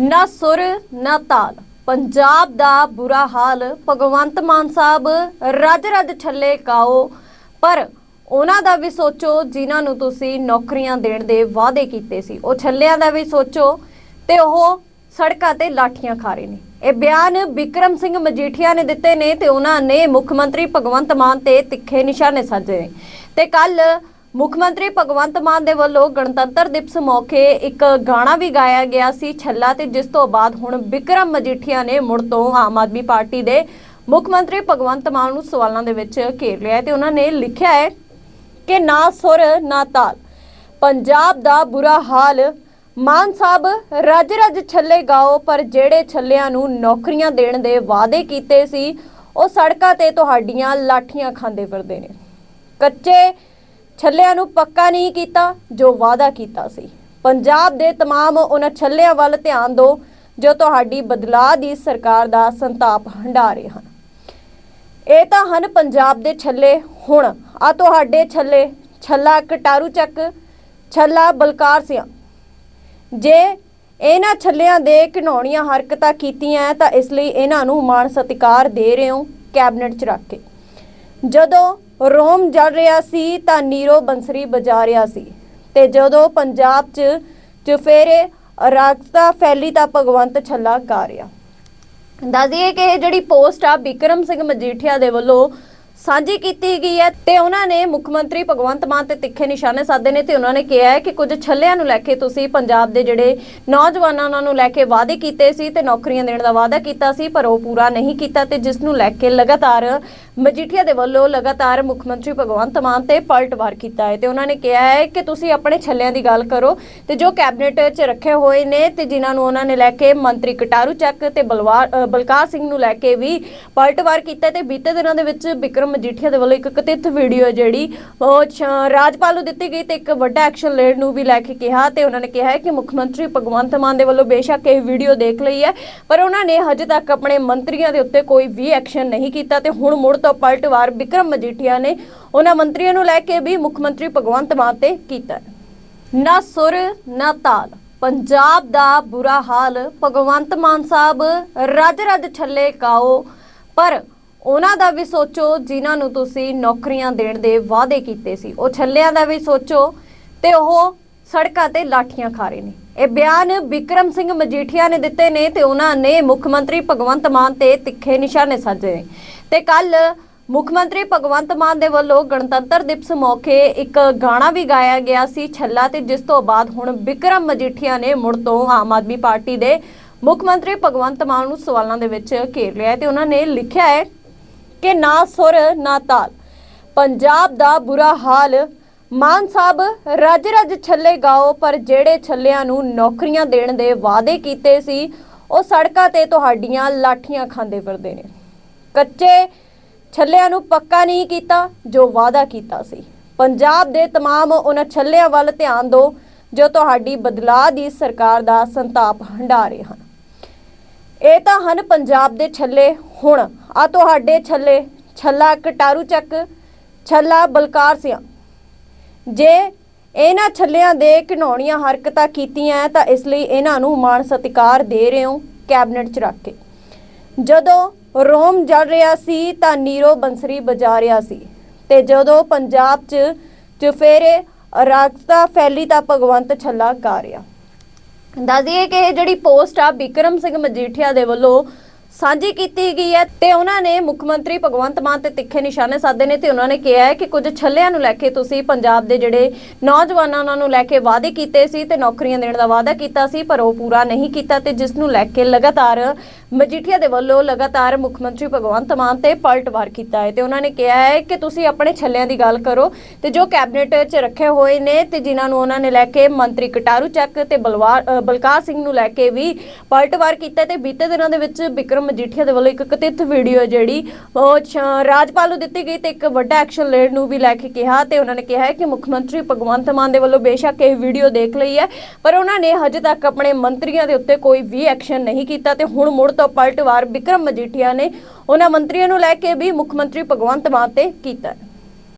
ਨਾ ਸੁਰ, ਨਾ ਤਾਲ। ਪੰਜਾਬ ਦਾ ਬੁਰਾ ਹਾਲ ਭਗਵੰਤ ਮਾਨ ਸਾਹਿਬ ਰੱਜ ਰੱਜ ਛੱਲੇ ਕਾਓ। ਪਰ ਉਹਨਾਂ ਦਾ ਵੀ ਸੋਚੋ, ਜਿਨ੍ਹਾਂ ਨੂੰ ਤੁਸੀਂ ਨੌਕਰੀਆਂ ਦੇਣ ਦੇ ਵਾਅਦੇ ਕੀਤੇ ਸੀ, ਉਹ ਛੱਲਿਆਂ ਦਾ ਵੀ ਸੋਚੋ ਤੇ ਉਹ ਸੜਕਾਂ ਤੇ ਲਾਠੀਆਂ ਖਾ ਰਹੇ ਨੇ। ਇਹ ਬਿਆਨ ਵਿਕਰਮ ਸਿੰਘ ਮਜੀਠੀਆ ਨੇ ਦਿੱਤੇ ਨੇ ਤੇ ਉਹਨਾਂ ਨੇ ਮੁੱਖ ਮੰਤਰੀ ਭਗਵੰਤ ਮਾਨ ਤੇ ਤਿੱਖੇ ਨਿਸ਼ਾਨੇ ਸਾਜੇ ਨੇ। ਤੇ ਕੱਲ ਮੁੱਖ ਮੰਤਰੀ ਭਗਵੰਤ ਮਾਨ ਦੇ ਵੱਲੋਂ ਗਣਤੰਤਰ ਦਿਵਸ ਮੌਕੇ ਇੱਕ ਗਾਣਾ ਵੀ ਗਾਇਆ ਗਿਆ ਸੀ ਛੱਲਾ ਤੇ ਜਿਸ ਤੋਂ ਬਾਅਦ ਹੁਣ ਵਿਕਰਮ ਮਜੀਠੀਆ ਨੇ ਮੁੜ ਤੋਂ ਆਮ ਆਦਮੀ ਪਾਰਟੀ ਦੇ ਮੁੱਖ ਮੰਤਰੀ ਭਗਵੰਤ ਮਾਨ ਨੂੰ ਸਵਾਲਾਂ ਦੇ ਵਿੱਚ ਘੇਰ ਲਿਆ ਹੈ ਤੇ ਉਹਨਾਂ ਨੇ ਲਿਖਿਆ ਹੈ ਕਿ ਨਾ ਸੁਰ, ਨਾ ਤਾਲ। ਪੰਜਾਬ ਦਾ ਬੁਰਾ ਹਾਲ। ਮਾਨ ਸਾਹਿਬ, ਰੱਜ ਰੱਜ ਛੱਲੇ ਗਾਓ, ਪਰ ਜਿਹੜੇ ਛੱਲਿਆਂ ਨੂੰ ਨੌਕਰੀਆਂ ਦੇਣ ਦੇ ਵਾਅਦੇ ਕੀਤੇ ਸੀ, ਉਹ ਸੜਕਾਂ ਤੇ ਤੁਹਾਡੀਆਂ ਲਾਠੀਆਂ ਖਾਂਦੇ ਫਿਰਦੇ ਨੇ। ਕੱਚੇ ਛੱਲਿਆਂ ਨੂੰ ਪੱਕਾ ਨਹੀਂ ਕੀਤਾ ਜੋ ਵਾਅਦਾ ਕੀਤਾ ਸੀ ਪੰਜਾਬ ਦੇ तमाम ਉਹਨਾਂ ਛੱਲਿਆਂ ਵੱਲ ਧਿਆਨ ਦਿਓ ਜੋ ਤੁਹਾਡੀ ਬਦਲਾਅ ਦੀ ਸਰਕਾਰ ਦਾ ਸੰਤਾਪ ਹੰਢਾ ਰਹੇ ਹਨ ਇਹ ਤਾਂ ਹਨ ਪੰਜਾਬ ਦੇ ਛੱਲੇ ਹੁਣ ਆ ਤੁਹਾਡੇ ਛੱਲੇ ਛੱਲਾ ਕਟਾਰੂ ਚੱਕ ਛੱਲਾ ਬਲਕਾਰ ਸਿਆਂ ਜੇ ਇਹਨਾਂ ਛੱਲਿਆਂ ਦੇ ਘਿਨੌਣੀਆਂ ਹਰਕਤਾਂ ਕੀਤੀਆਂ ਤਾਂ ਇਸ ਲਈ ਇਹਨਾਂ ਨੂੰ ਮਾਣ ਸਤਿਕਾਰ ਦੇ ਰਹੇ ਹੋ ਕੈਬਨਿਟ 'ਚ ਰੱਖ ਕੇ ਜਦੋਂ ਰੋਮ ਜਲ ਰਿਹਾ ਸੀ ਤਾਂ ਨੀਰੋ ਬੰਸਰੀ ਵਜਾ ਰਿਹਾ ਸੀ ਤੇ ਜਦੋਂ ਪੰਜਾਬ 'ਚ ਚੁਫੇਰੇ ਅਰਾਜਕਤਾ ਫੈਲੀ ਤਾਂ ਭਗਵੰਤ ਛੱਲਾ ਗਾ ਰਿਹਾ। ਦੱਸ ਦਈਏ ਕਿ ਇਹ ਜਿਹੜੀ ਪੋਸਟ ਆ ਵਿਕਰਮ ਸਿੰਘ ਮਜੀਠੀਆ ਦੇ ਵੱਲੋਂ ਸਾਂਝੀ ਕੀਤੀ ਗਈ ਹੈ ਤੇ ਉਹਨਾਂ ਨੇ ਮੁੱਖ ਮੰਤਰੀ ਭਗਵੰਤ ਮਾਨ ਤੇ ਤਿੱਖੇ ਨਿਸ਼ਾਨੇ ਸਾਧੇ ਨੇ ਤੇ ਉਹਨਾਂ ਨੇ ਕਿਹਾ ਹੈ ਕਿ ਕੁਝ ਛੱਲਿਆਂ ਨੂੰ ਲੈ ਕੇ ਤੁਸੀਂ ਪੰਜਾਬ ਦੇ ਜਿਹੜੇ ਨੌਜਵਾਨਾਂ ਉਹਨਾਂ ਨੂੰ ਲੈ ਕੇ ਵਾਅਦੇ ਕੀਤੇ ਸੀ ਤੇ ਨੌਕਰੀਆਂ ਦੇਣ ਦਾ ਵਾਅਦਾ ਕੀਤਾ ਸੀ, ਪਰ ਉਹ ਪੂਰਾ ਨਹੀਂ ਕੀਤਾ ਤੇ ਜਿਸ ਨੂੰ ਲੈ ਕੇ ਲਗਾਤਾਰ ਮਜੀਠੀਆ ਦੇ ਵੱਲੋਂ ਲਗਾਤਾਰ ਮੁੱਖ ਮੰਤਰੀ ਭਗਵੰਤ ਮਾਨ ਤੇ ਪਲਟਵਾਰ ਕੀਤਾ ਹੈ ਤੇ ਉਹਨਾਂ ਨੇ ਕਿਹਾ ਹੈ ਕਿ ਤੁਸੀਂ ਆਪਣੇ ਛੱਲਿਆਂ ਦੀ ਗੱਲ ਕਰੋ ਤੇ ਜੋ ਕੈਬਨਿਟ 'ਚ ਰੱਖੇ ਹੋਏ ਨੇ ਤੇ ਜਿਨ੍ਹਾਂ ਨੂੰ ਉਹਨਾਂ ਨੇ ਲੈ ਕੇ ਮੰਤਰੀ ਕਟਾਰੂ ਚੱਕ ਤੇ ਬਲਵਾਰ ਅ, ਬਲਕਾਰ ਸਿੰਘ ਨੂੰ ਲੈ ਕੇ ਵੀ ਪਲਟਵਾਰ ਕੀਤਾ ਤੇ ਬੀਤੇ ਦਿਨਾਂ ਦੇ ਵਿੱਚ ਵਿਕਰਮ ਮਜੀਠੀਆ ਦੇ ਵੱਲੋਂ ਇੱਕ ਕਥਿਤ ਵੀਡੀਓ ਜਿਹੜੀ ਉਹ ਰਾਜਪਾਲ ਨੂੰ ਦਿੱਤੀ ਗਈ ਤੇ ਇੱਕ ਵੱਡਾ ਐਕਸ਼ਨ ਲੈਣ ਨੂੰ ਵੀ ਲੈ ਕੇ ਕਿਹਾ ਤੇ ਉਹਨਾਂ ਨੇ ਕਿਹਾ ਹੈ ਕਿ ਮੁੱਖ ਮੰਤਰੀ ਭਗਵੰਤ ਮਾਨ ਦੇ ਵੱਲੋਂ ਬੇਸ਼ੱਕ ਇਹ ਵੀਡੀਓ ਦੇਖ ਲਈ ਹੈ ਪਰ ਉਹਨਾਂ ਨੇ ਹਜੇ ਤੱਕ ਆਪਣੇ ਮੰਤਰੀਆਂ ਦੇ ਉੱਤੇ ਕੋਈ ਵੀ ਐਕਸ਼ਨ ਨਹੀਂ ਕੀਤਾ ਤੇ ਹੁਣ ਮੁੜ ਤੋਂ ਪਲਟਵਾਰ ਵਿਕਰਮ ਮਜੀਠੀਆ ਨੇ ਉਹਨਾਂ ਮੰਤਰੀਆਂ ਨੂੰ ਲੈ ਕੇ ਵੀ ਮੁੱਖ ਮੰਤਰੀ ਭਗਵੰਤ ਮਾਨ ਤੇ ਕੀਤਾ। ਨਾ ਸੁਰ, ਨਾ ਤਾਲ। ਪੰਜਾਬ ਦਾ ਬੁਰਾ ਹਾਲ ਭਗਵੰਤ ਮਾਨ ਸਾਹਿਬ ਰੱਜ ਰੱਜ ਛੱਲੇ ਕਾਓ। ਪਰ ਉਹਨਾਂ ਦਾ ਵੀ ਸੋਚੋ, ਜਿਨ੍ਹਾਂ ਨੂੰ ਤੁਸੀਂ ਨੌਕਰੀਆਂ ਦੇਣ ਦੇ ਵਾਅਦੇ ਕੀਤੇ ਸੀ, ਉਹ ਛੱਲਿਆਂ ਦਾ ਵੀ ਸੋਚੋ ਤੇ ਉਹ ਸੜਕਾਂ ਤੇ ਲਾਠੀਆਂ ਖਾ ਰਹੇ ਨੇ। ਇਹ ਬਿਆਨ ਵਿਕਰਮ ਸਿੰਘ ਮਜੀਠੀਆ ਨੇ ਦਿੱਤੇ ਨੇ ਤੇ ਉਹਨਾਂ ਨੇ ਮੁੱਖ ਮੰਤਰੀ ਭਗਵੰਤ ਮਾਨ ਤੇ ਤਿੱਖੇ ਨਿਸ਼ਾਨੇ ਸਾਜੇ ਨੇ। ਤੇ ਕੱਲ ਮੁੱਖ ਮੰਤਰੀ ਭਗਵੰਤ ਮਾਨ ਦੇ ਵੱਲੋਂ ਗਣਤੰਤਰ ਦਿਵਸ ਮੌਕੇ ਇੱਕ ਗਾਣਾ ਵੀ ਗਾਇਆ ਗਿਆ ਸੀ, ਛੱਲਾ ਤੇ ਜਿਸ ਤੋਂ ਬਾਅਦ ਹੁਣ ਬਿਕਰਮ ਮਜੀਠੀਆ ਨੇ ਮੁੜ ਤੋਂ ਆਮ ਆਦਮੀ ਪਾਰਟੀ ਦੇ ਮੁੱਖ ਮੰਤਰੀ ਭਗਵੰਤ ਮਾਨ ਨੂੰ ਸਵਾਲਾਂ ਦੇ ਵਿੱਚ ਘੇਰ ਲਿਆ ਹੈ ਤੇ ਉਹਨਾਂ ਨੇ ਲਿਖਿਆ ਹੈ ਕਿ ਨਾ ਸੁਰ, ਨਾ ਤਾਲ। ਪੰਜਾਬ ਦਾ ਬੁਰਾ ਹਾਲ। ਮਾਨ ਸਾਹਿਬ ਰੱਜ ਰੱਜ ਛੱਲੇ ਗਾਓ, ਪਰ ਜਿਹੜੇ ਛੱਲਿਆਂ ਨੂੰ ਨੌਕਰੀਆਂ ਦੇਣ ਦੇ ਵਾਅਦੇ ਕੀਤੇ ਸੀ, ਉਹ ਸੜਕਾਂ ਤੇ ਤੁਹਾਡੀਆਂ ਲਾਠੀਆਂ ਖਾਂਦੇ ਫਿਰਦੇ ਨੇ। ਕੱਚੇ ਛੱਲਿਆਂ ਨੂੰ ਪੱਕਾ ਨਹੀਂ ਕੀਤਾ ਜੋ ਵਾਅਦਾ ਕੀਤਾ ਸੀ ਪੰਜਾਬ ਦੇ तमाम ਉਹਨਾਂ ਛੱਲਿਆਂ ਵੱਲ ਧਿਆਨ ਦਿਓ ਜੋ ਤੁਹਾਡੀ ਬਦਲਾਅ ਦੀ ਸਰਕਾਰ ਦਾ ਸੰਤਾਪ ਹੰਢਾ ਰਹੇ ਹਨ ਇਹ ਤਾਂ ਹਨ ਪੰਜਾਬ ਦੇ ਛੱਲੇ ਹੁਣ ਆ ਤੁਹਾਡੇ ਛੱਲੇ ਛੱਲਾ ਕਟਾਰੂ ਚੱਕ ਛੱਲਾ ਬਲਕਾਰ ਸਿਆਂ ਜੇ ਇਹਨਾਂ ਛੱਲਿਆਂ ਦੇ ਘਿਨੌਣੀਆਂ ਹਰਕਤਾਂ ਕੀਤੀਆਂ ਤਾਂ ਇਸ ਲਈ ਇਹਨਾਂ ਨੂੰ ਮਾਣ ਸਤਿਕਾਰ ਦੇ ਰਹੇ ਹੋ ਕੈਬਨਿਟ 'ਚ ਰੱਖ ਕੇ ਜਦੋਂ ਰੋਮ ਜਲ ਰਿਹਾ ਸੀ ਤਾਂ ਨੀਰੋ ਬੰਸਰੀ ਵਜਾ ਰਿਹਾ ਸੀ ਤੇ ਜਦੋਂ ਪੰਜਾਬ 'ਚ ਚੁਫੇਰੇ ਅਰਾਜਕਤਾ ਫੈਲੀ ਤਾਂ ਭਗਵੰਤ ਛੱਲਾ ਗਾ ਰਿਹਾ। ਦੱਸ ਦਈਏ ਕਿ ਇਹ ਜਿਹੜੀ ਪੋਸਟ ਆ ਵਿਕਰਮ ਸਿੰਘ ਮਜੀਠੀਆ ਦੇ ਵੱਲੋਂ ਸਾਂਝੀ ਕੀਤੀ ਗਈ ਹੈ ਤੇ ਉਹਨਾਂ ਨੇ ਮੁੱਖ ਮੰਤਰੀ ਭਗਵੰਤ ਮਾਨ ਤੇ ਤਿੱਖੇ ਨਿਸ਼ਾਨੇ ਸਾਧੇ ਨੇ ਤੇ ਉਹਨਾਂ ਨੇ ਕਿਹਾ ਹੈ ਕਿ ਕੁਝ ਛੱਲਿਆਂ ਨੂੰ ਲੈ ਕੇ ਤੁਸੀਂ ਪੰਜਾਬ ਦੇ ਜਿਹੜੇ ਨੌਜਵਾਨਾਂ ਉਹਨਾਂ ਨੂੰ ਲੈ ਕੇ ਵਾਅਦੇ ਕੀਤੇ ਸੀ ਤੇ ਨੌਕਰੀਆਂ ਦੇਣ ਦਾ ਵਾਅਦਾ ਕੀਤਾ ਸੀ, ਪਰ ਉਹ ਪੂਰਾ ਨਹੀਂ ਕੀਤਾ ਤੇ ਜਿਸ ਨੂੰ ਲੈ ਕੇ ਲਗਾਤਾਰ ਮਜੀਠੀਆ ਦੇ ਵੱਲੋਂ ਲਗਾਤਾਰ ਮੁੱਖ ਮੰਤਰੀ ਭਗਵੰਤ ਮਾਨ ਤੇ ਪਲਟਵਾਰ ਕੀਤਾ ਹੈ ਤੇ ਉਹਨਾਂ ਨੇ ਕਿਹਾ ਹੈ ਕਿ ਤੁਸੀਂ ਆਪਣੇ ਛੱਲਿਆਂ ਦੀ ਗੱਲ ਕਰੋ ਤੇ ਜੋ ਕੈਬਨਿਟ 'ਚ ਰੱਖੇ ਹੋਏ ਨੇ ਤੇ ਜਿਨ੍ਹਾਂ ਨੂੰ ਉਹਨਾਂ ਨੇ ਲੈ ਕੇ ਮੰਤਰੀ ਕਟਾਰੂ ਚੱਕ ਤੇ ਬਲਵਾਰ ਅ, ਬਲਕਾਰ ਸਿੰਘ ਨੂੰ ਲੈ ਕੇ ਵੀ ਪਲਟਵਾਰ ਕੀਤਾ ਤੇ ਬੀਤੇ ਦਿਨਾਂ ਦੇ ਵਿੱਚ ਵਿਕਰਮ ਮਜੀਠੀਆ ਦੇ ਵੱਲੋਂ ਇੱਕ ਕਥਿਤ ਵੀਡੀਓ ਜਿਹੜੀ ਉਹ ਛ- ਰਾਜਪਾਲ ਨੂੰ ਦਿੱਤੀ ਗਈ ਤੇ ਇੱਕ ਵੱਡਾ ਐਕਸ਼ਨ ਲੈਣ ਨੂੰ ਵੀ ਲੈ ਕੇ ਕਿਹਾ ਤੇ ਉਹਨਾਂ ਨੇ ਕਿਹਾ ਹੈ ਕਿ ਮੁੱਖ ਮੰਤਰੀ ਭਗਵੰਤ ਮਾਨ ਦੇ ਵੱਲੋਂ ਬੇਸ਼ੱਕ ਇਹ ਵੀਡੀਓ ਦੇਖ ਲਈ ਹੈ ਪਰ ਉਹਨਾਂ ਨੇ ਹਜੇ ਤੱਕ ਆਪਣੇ ਮੰਤਰੀਆਂ ਦੇ ਉੱਤੇ ਕੋਈ ਵੀ ਐਕਸ਼ਨ ਨਹੀਂ ਕੀਤਾ ਤੇ ਹੁਣ ਮੁੜ ਤੋਂ ਪਲਟਵਾਰ ਵਿਕਰਮ ਮਜੀਠੀਆ ਨੇ ਉਹਨਾਂ ਮੰਤਰੀਆਂ ਨੂੰ ਲੈ ਕੇ ਵੀ ਮੁੱਖ ਮੰਤਰੀ ਭਗਵੰਤ ਮਾਨ ਤੇ ਕੀਤਾ